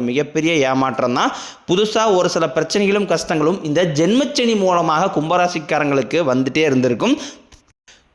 மிகப்பெரிய ஏமாற்றம் தான் புதுசாக ஒரு சில பிரச்சனைகளும் கஷ்டங்களும் இந்த ஜென்மச்சனி மூலமாக கும்பராசிக்காரங்களுக்கு வந்துட்டே இருந்திருக்கும்.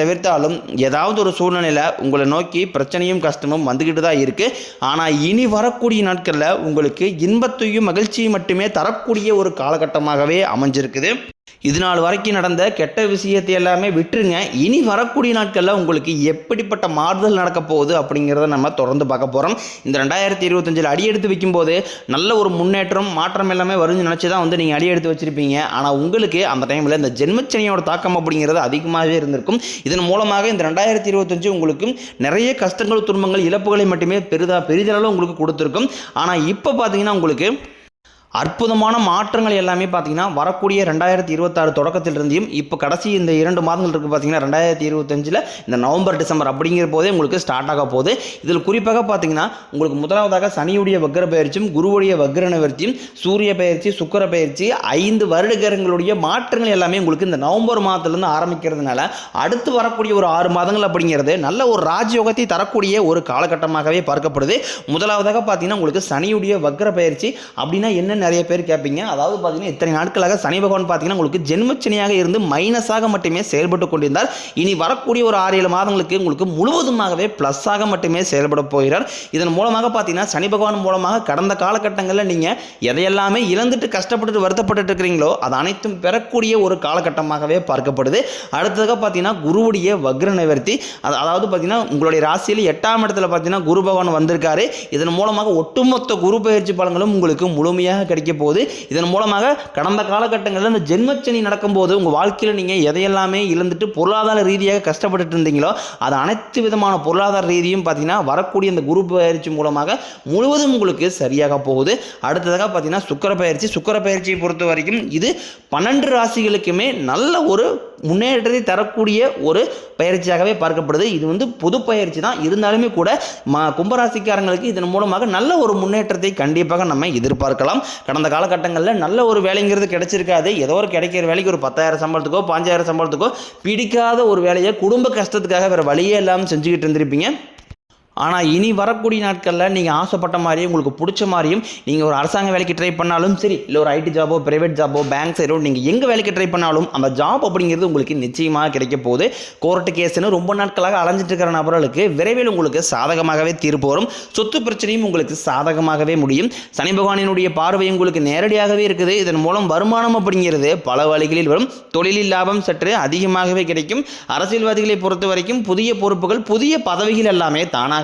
தவிர்த்தாலும் ஏதாவது ஒரு சூழ்நிலையில் உங்களை நோக்கி பிரச்சனையும் கஷ்டமும் வந்துக்கிட்டு தான் இருக்குது ஆனால் இனி வரக்கூடிய நாட்களில் உங்களுக்கு இன்பத்தையும் மகிழ்ச்சியும் மட்டுமே தரக்கூடிய ஒரு காலகட்டமாகவே அமைஞ்சிருக்குது. இது நாள் வரைக்கும் நடந்த கெட்ட விஷயத்தை எல்லாமே விட்டுருங்க. இனி வரக்கூடிய நாட்களில் உங்களுக்கு எப்படிப்பட்ட மாறுதல் நடக்க போகுது அப்படிங்கிறத நம்ம தொடர்ந்து பார்க்க போகிறோம் இந்த ரெண்டாயிரத்தி இருபத்தஞ்சில் அடி எடுத்து வைக்கும்போது நல்ல ஒரு முன்னேற்றம் மாற்றம் எல்லாமே வரும்னு நினச்சி தான் வந்து நீங்கள் அடி எடுத்து வச்சிருப்பீங்க. ஆனால் உங்களுக்கு அந்த டைமில் இந்த ஜென்மச்சனியோட தாக்கம் அப்படிங்கிறது அதிகமாகவே இருந்திருக்கும். இதன் மூலமாக இந்த ரெண்டாயிரத்தி இருபத்தஞ்சு உங்களுக்கு நிறைய கஷ்டங்கள் துன்பங்கள் இழப்புகளை மட்டுமே பெரிதா பெரிதளவு உங்களுக்கு கொடுத்துருக்கும். ஆனால் இப்போ பார்த்தீங்கன்னா உங்களுக்கு அற்புதமான மாற்றங்கள் எல்லாமே பார்த்தீங்கன்னா வரக்கூடிய ரெண்டாயிரத்தி இருபத்தாறு தொடக்கத்திலிருந்தையும் இப்போ கடைசி இந்த இரண்டு மாதங்கள் இருக்குது பார்த்தீங்கன்னா ரெண்டாயிரத்தி இருபத்தஞ்சில் இந்த நவம்பர் டிசம்பர் அப்படிங்கிற போதே உங்களுக்கு ஸ்டார்ட் ஆக போகுது. இதில் குறிப்பாக பார்த்தீங்கன்னா உங்களுக்கு முதலாவதாக சனியுடைய வக்ர பயிற்சியும் குருவுடைய வக்ர நிவர்த்தியும் சூரிய பயிற்சி சுக்கர பயிற்சி ஐந்து வருடகரங்களுடைய மாற்றங்கள் எல்லாமே உங்களுக்கு இந்த நவம்பர் மாதத்துலேருந்து ஆரம்பிக்கிறதுனால அடுத்து வரக்கூடிய ஒரு ஆறு மாதங்கள் அப்படிங்கிறது நல்ல ஒரு ராஜயோகத்தை தரக்கூடிய ஒரு காலகட்டமாகவே பார்க்கப்படுது. முதலாவதாக பார்த்தீங்கன்னா உங்களுக்கு சனியுடைய வக்ர பயிற்சி அப்படின்னா என்னென்ன நிறைய பேர் கேட்பீங்க. அதாவது பார்த்தீங்கன்னா இத்தனை நாட்களாக சனி பகவான் பார்த்தீங்கன்னா உங்களுக்கு ஜென்மச்சனியாக இருந்து மைனஸாக மட்டுமே செயல்பட்டு கொண்டிருந்தார். இனி வரக்கூடிய ஒரு ஆறு ஏழு மாதங்களுக்கு உங்களுக்கு முழுவதுமாகவே ப்ளஸ்ஸாக மட்டுமே செயல்பட போகிறார். இதன் மூலமாக பார்த்தீங்கன்னா சனி பகவான் மூலமாக கடந்த காலகட்டங்களில் நீங்கள் எதையெல்லாமே இழந்துட்டு கஷ்டப்பட்டு வருத்தப்பட்டு இருக்கிறீங்களோ அது அனைத்தும் பெறக்கூடிய ஒரு காலகட்டமாகவே பார்க்கப்படுது. அடுத்ததாக பார்த்தீங்கன்னா குருவுடைய வக்ர நிவர்த்தி. அது அதாவது பார்த்தீங்கன்னா உங்களுடைய ராசியில் எட்டாம் இடத்துல பார்த்தீங்கன்னா குரு பகவான் வந்திருக்காரு. இதன் மூலமாக ஒட்டுமொத்த குரு பயிற்சி பலன்களும் உங்களுக்கு முழுமையாக கிடைக்க போகுது இதன் மூலமாக கடந்த காலகட்டங்களில் இந்த ஜென்மச்சனி நடக்கும்போது உங்கள் வாழ்க்கையில் நீங்கள் எதையெல்லாமே இழந்துட்டு பொருளாதார ரீதியாக கஷ்டப்பட்டுட்டு இருந்தீங்களோ அது அனைத்து விதமான பொருளாதார ரீதியும் பார்த்தீங்கன்னா வரக்கூடிய இந்த குரு பயிற்சி மூலமாக முழுவதும் உங்களுக்கு சரியாக போகுது. அடுத்ததாக பார்த்தீங்கன்னா சுக்கர பயிற்சி. சுக்கர பயிற்சியை பொறுத்த வரைக்கும் இது பன்னெண்டு ராசிகளுக்குமே நல்ல ஒரு முன்னேற்றத்தை தரக்கூடிய ஒரு பயிற்சியாகவே பார்க்கப்படுது. இது வந்து பொது பயிற்சி தான். இருந்தாலுமே கூட ம கும்பராசிக்காரங்களுக்கு இதன் மூலமாக நல்ல ஒரு முன்னேற்றத்தை கண்டிப்பாக நம்ம எதிர்பார்க்கலாம். கடந்த காலகட்டங்களில் நல்ல ஒரு வேலைங்கிறது கிடைச்சிருக்காது. ஏதோ ஒரு கிடைக்கிற வேலைக்கு ஒரு பத்தாயிரம் சம்பளத்துக்கோ பாஞ்சாயிரம் சம்பளத்துக்கோ பிடிக்காத ஒரு வேலையை குடும்ப கஷ்டத்துக்காக வேறு வழியே இல்லாமல் செஞ்சுக்கிட்டு இருந்திருப்பீங்க. ஆனால் இனி வரக்கூடிய நாட்களில் நீங்கள் ஆசைப்பட்ட மாதிரியும் உங்களுக்கு பிடிச்ச மாதிரியும் நீங்கள் ஒரு அரசாங்க வேலைக்கு ட்ரை பண்ணாலும் சரி இல்லை ஒரு ஐடி ஜாபோ ப்ரைவேட் ஜாபோ பேங்க் சைடோ நீங்கள் எங்கே வேலைக்கு ட்ரை பண்ணாலும் அந்த ஜாப் அப்படிங்கிறது உங்களுக்கு நிச்சயமாக கிடைக்க போகுது. கோர்ட்டு கேஸ்னு ரொம்ப நாட்களாக அலைஞ்சிட்டு இருக்கிற நபர்களுக்கு விரைவில் உங்களுக்கு சாதகமாகவே தீர்ப்பு வரும். சொத்து பிரச்சனையும் உங்களுக்கு சாதகமாகவே முடியும். சனி பகவானினுடைய பார்வை உங்களுக்கு நேரடியாகவே இருக்குது. இதன் மூலம் வருமானம் அப்படிங்கிறது பல வழிகளில் வரும். தொழிலில் லாபம் சற்று அதிகமாகவே கிடைக்கும். அரசியல்வாதிகளை பொறுத்த வரைக்கும் புதிய பொறுப்புகள் புதிய பதவிகள் எல்லாமே தானாக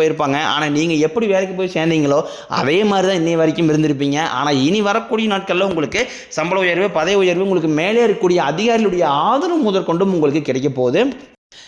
போயிருப்பாங்க. ஆனால் நீங்கள் எப்படி வேலைக்கு போய் சேர்ந்தீங்களோ அதே மாதிரி தான் இன்னை வரைக்கும் இருந்திருப்பீங்க. ஆனால் இனி வரக்கூடிய நாட்களில் உங்களுக்கு சம்பள உயர்வு பதவி உயர்வு உங்களுக்கு மேலே இருக்கக்கூடிய அதிகாரிகளுடைய ஆதரவு முதற்கொண்டும் உங்களுக்கு கிடைக்க போகுது.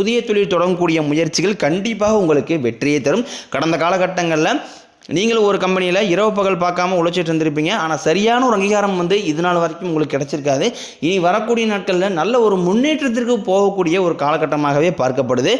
புதிய தொழில் தொடங்கக்கூடிய முயற்சிகள் கண்டிப்பாக உங்களுக்கு வெற்றியை தரும். கடந்த காலகட்டங்களில் நீங்களும் ஒரு கம்பெனியில் இரவு பகல் பார்க்காம உழைச்சிட்டு இருந்திருப்பீங்க. ஆனால் சரியான ஒரு அங்கீகாரம் வந்து இது நாள் வரைக்கும் உங்களுக்கு கிடைச்சிருக்காது. இனி வரக்கூடிய நாட்களில் நல்ல ஒரு முன்னேற்றத்திற்கு போகக்கூடிய ஒரு காலகட்டமாகவே பார்க்கப்படுது.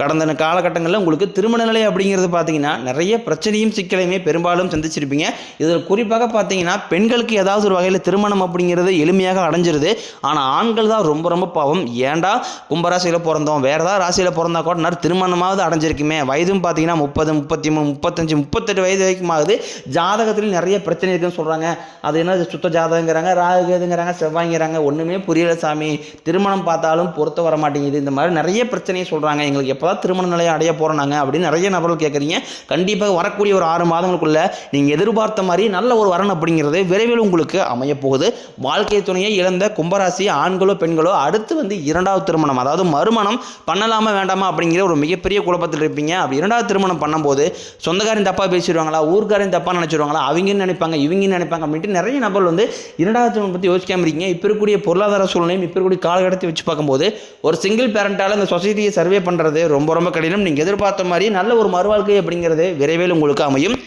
கடந்த காலகட்டங்களில் உங்களுக்கு திருமண நிலை அப்படிங்கிறது பார்த்தீங்கன்னா நிறைய பிரச்சனையும் சிக்கலையுமே பெரும்பாலும் சந்திச்சிருப்பீங்க. இதில் குறிப்பாக பார்த்தீங்கன்னா பெண்களுக்கு ஏதாவது ஒரு வகையில் திருமணம் அப்படிங்கிறது எளிமையாக அடைஞ்சிருது. ஆனால் ஆண்கள் தான் ரொம்ப ரொம்ப பாவம். ஏன்டா கும்பராசியில் பிறந்தோம்? வேறு ஏதாவது ராசியில் பிறந்தா கூட நிறைய திருமணமாவது அடைஞ்சிருக்குமே. வயதும் பார்த்தீங்கன்னா முப்பது முப்பத்தி மூணு முப்பத்தஞ்சு முப்பத்தெட்டு வயது வரைக்கும் ஆகுது ஜாதகத்தில் நிறைய பிரச்சனை இருக்குன்னு சொல்கிறாங்க அது என்ன சுத்த ஜாதகங்கிறாங்க ராகுங்கிறாங்க செவ்வாய்ங்கிறாங்க ஒன்றுமே புரியல சாமி. திருமணம் பார்த்தாலும் பொறுத்த வர மாட்டேங்குது இந்த மாதிரி நிறைய பிரச்சனையை சொல்கிறாங்க எங்களுக்கு எப்போ எப்போ திருமண நிலையை அடைய போகிறோம் நாங்கள் அப்படின்னு நிறைய நபர்கள் கேட்குறீங்க கண்டிப்பாக வரக்கூடிய ஒரு ஆறு மாதங்களுக்குள்ள நீங்கள் எதிர்பார்த்த மாதிரி நல்ல ஒரு வரன் அப்படிங்கிறது விரைவில் உங்களுக்கு அமையப்போகுது வாழ்க்கை துணையை இழந்த கும்பராசி ஆண்களோ பெண்களோ அடுத்து வந்து இரண்டாவது திருமணம் அதாவது மறுமணம் பண்ணலாமா வேண்டாமா அப்படிங்கிற ஒரு மிகப்பெரிய குழப்பத்தில் இருப்பீங்க. அப்படி இரண்டாவது திருமணம் பண்ணும்போது சொந்தக்காரன் தப்பாக பேசிடுவாங்களா ஊர்க்காரன் தப்பாக நினச்சிடுவாங்களா அவங்கன்னு நினைப்பாங்க இவங்கன்னு நினைப்பாங்க அப்படின்ட்டு நிறைய நபர்கள் வந்து இரண்டாவது திருமணம் பற்றி யோசிக்காமல் இருக்கீங்க. இப்போ இருக்கக்கூடிய பொருளாதார சூழ்நிலையும் இப்போ இருக்கக்கூடிய காலகட்டத்தை வச்சு பார்க்கும்போது ஒரு சிங்கிள் பேரண்ட்டால் இந்த சொசைட்டியை சர்வே பண்ணுறது ரொம்ப ரொம்ப கடினம். நீங்கள் எதிர்பார்த்த மாதிரி நல்ல ஒரு மறுவாழ்க்கை அப்படிங்கிறது விரைவில் உங்களுக்கு அமையும்.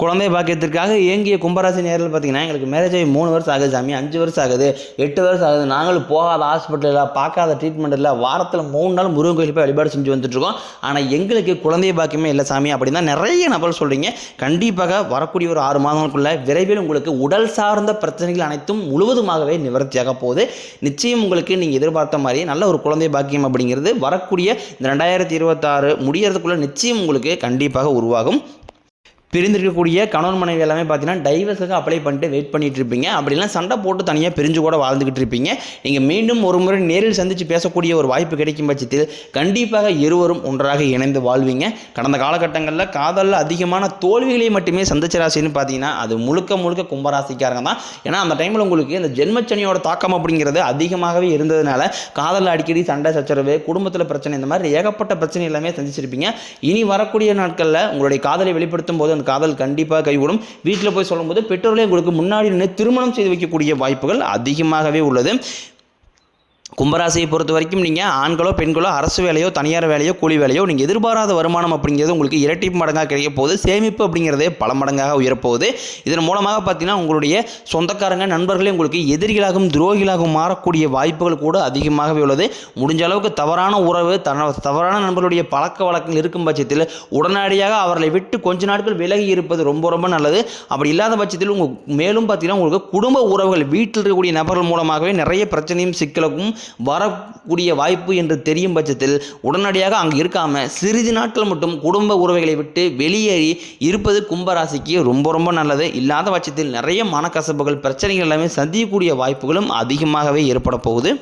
குழந்தை பாக்கியத்திற்காக இயங்கிய கும்பராசி நேரில் பார்த்தீங்கன்னா எங்களுக்கு மேரேஜ் ஆகி மூணு வருஷம் ஆகுது சாமி அஞ்சு வருஷம் ஆகுது எட்டு வருஷம் ஆகுது. நாங்களும் போகாத ஹாஸ்பிட்டலில் பார்க்காத ட்ரீட்மெண்ட் இல்லை வாரத்தில் மூணு நாள் முருகன் கோயில் போய் வழிபாடு செஞ்சு வந்துட்டுருக்கோம் ஆனால் எங்களுக்கு குழந்தை பாக்கியமே இல்லை சாமி அப்படின்னு தான் நிறைய நபர் சொல்கிறீங்க கண்டிப்பாக வரக்கூடிய ஒரு ஆறு மாதங்களுக்குள்ள விரைவில் உங்களுக்கு உடல் சார்ந்த பிரச்சனைகள் அனைத்தும் முழுவதுமாகவே நிவர்த்தியாக போகுது. நிச்சயம் உங்களுக்கு நீங்கள் எதிர்பார்த்த மாதிரியே நல்ல ஒரு குழந்தை பாக்கியம் அப்படிங்கிறது வரக்கூடிய இந்த ரெண்டாயிரத்தி இருபத்தாறு முடியறதுக்குள்ளே நிச்சயம் உங்களுக்கு கண்டிப்பாக உருவாகும். பிரிந்திருக்கக்கூடிய கணவன் மனைவி எல்லாமே பார்த்தீங்கன்னா டைவர்ஸுக்கு அப்ளை பண்ணிட்டு வெயிட் பண்ணிட்டு இருப்பீங்க. அப்படிலாம் சண்டை போட்டு தனியாக பிரிஞ்சு கூட வாழ்ந்துக்கிட்டு இருப்பீங்க. நீங்கள் மீண்டும் ஒரு முறை நேரில் சந்தித்து பேசக்கூடிய ஒரு வாய்ப்பு கிடைக்கும் பட்சத்தில் கண்டிப்பாக இருவரும் ஒன்றாக இணைந்து வாழ்வீங்க. கடந்த காலகட்டங்களில் காதலில் அதிகமான தோல்விகளை மட்டுமே சந்திச்ச ராசின்னு பார்த்தீங்கன்னா அது முழுக்க முழுக்க கும்பராசிக்காரங்க தான். ஏன்னா அந்த டைமில் உங்களுக்கு இந்த ஜென்மச்சனியோட தாக்கம் அப்படிங்கிறது அதிகமாகவே இருந்ததுனால காதலில் அடிக்கடி சண்டை சச்சரவு குடும்பத்தில் பிரச்சனை இந்த மாதிரி ஏகப்பட்ட பிரச்சனை எல்லாமே சந்திச்சிருப்பீங்க. இனி வரக்கூடிய நாட்களில் உங்களுடைய காதலை வெளிப்படுத்தும் போது அந்த காதல் கண்டிப்பாக கைவிடும் வீட்டில் போய் சொல்லும்போது பெற்றோர்களே உங்களுக்கு முன்னாடி நின்று திருமணம் செய்து வைக்கக்கூடிய வாய்ப்புகள் அதிகமாகவே உள்ளது. கும்பராசியை பொறுத்த வரைக்கும் நீங்கள் ஆண்களோ பெண்களோ அரசு வேலையோ தனியார் வேலையோ கூலி வேலையோ நீங்கள் எதிர்பாராத வருமானம் அப்படிங்கிறது உங்களுக்கு இரட்டிப்பு மடங்காக கிடைக்க போகுது. சேமிப்பு அப்படிங்கிறதே பல மடங்காக உயரப்போகுது. இதன் மூலமாக பார்த்தீங்கன்னா உங்களுடைய சொந்தக்காரங்க நண்பர்களே உங்களுக்கு எதிரிகளாகவும் துரோகிகளாகவும் மாறக்கூடிய வாய்ப்புகள் கூட அதிகமாகவே உள்ளது. முடிஞ்ச அளவுக்கு தவறான உறவு தன தவறான நண்பர்களுடைய பழக்க வழக்கங்கள் இருக்கும் பட்சத்தில் உடனடியாக அவர்களை விட்டு கொஞ்ச நாட்கள் விலகி இருப்பது ரொம்ப ரொம்ப நல்லது. அப்படி இல்லாத பட்சத்தில் உங்கள் மேலும் பார்த்தீங்கன்னா உங்களுக்கு குடும்ப உறவுகள் வீட்டில் இருக்கக்கூடிய நபர்கள் மூலமாகவே நிறைய பிரச்சனையும் சிக்கலுக்கும் வரக்கூடிய வாய்ப்பு என்று தெரியும் பட்சத்தில் உடனடியாக அங்கு இருக்காமல் சிறிது நாட்கள் மட்டும் குடும்ப உறவைகளை விட்டு வெளியேறி இருப்பது கும்பராசிக்கு ரொம்ப ரொம்ப நல்லது. இல்லாத பட்சத்தில் நிறைய மனக்கசப்புகள் பிரச்சனைகள் எல்லாமே சந்திக்கக்கூடிய வாய்ப்புகளும் அதிகமாகவே ஏற்பட போகுது.